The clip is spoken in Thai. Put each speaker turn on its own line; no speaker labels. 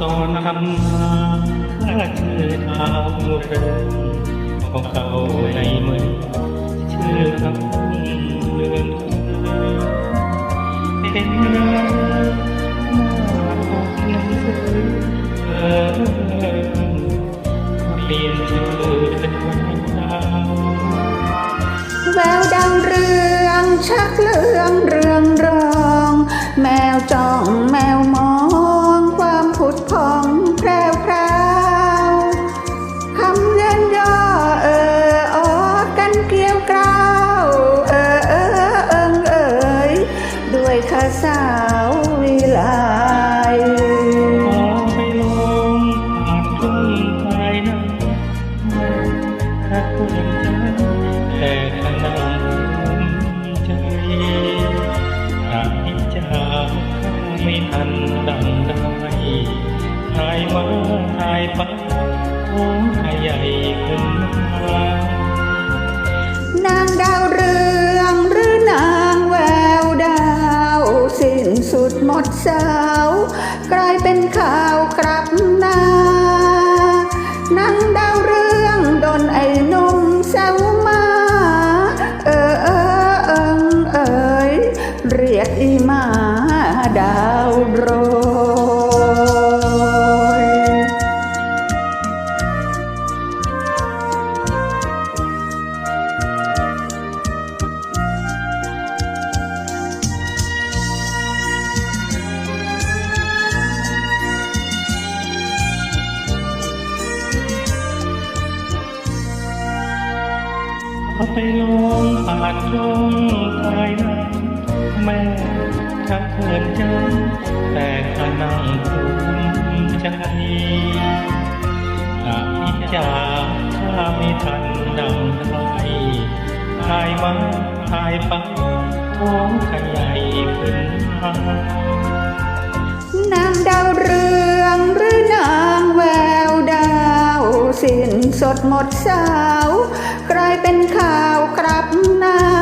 คำมาข้าชื่อทาวเรืองของเก่าในเมืองชื่อคำเลือนเป็นเรืองมาออกหนังสือเออเปลี่ยนชื่อเป็นวันดาว
แววดังเรืองชักเลืองเรืองรอง แมวจ้อง สาววิไล
ขอไปลงผ่านทุ่งภายในรักคนใจแต่ขนาดภูมิใจหากพิจารไม่ทันดังได้หายมาหายไปโอ้หายใหญ่ขึ้นมา
นางดาวเรือง สาว กลายเป็นข่าวกลับหน้านังดาวเรื่องโดนไอ้หนุ่มเซวมา เออเออเอิงเอ๋ยเรียกอีมาดาวโร
เอาไปลงผ่านช่องภายในแม่ถ้าเขินใจแต่ข้านั่งภูมิใจหากพิจาถ้าไม่ทันดังไรหายมาหายไปท้องขยายขึ้นมา
นางดาวเรืองหรือนางแววดาว สิ้นสดหมดสาว หน้า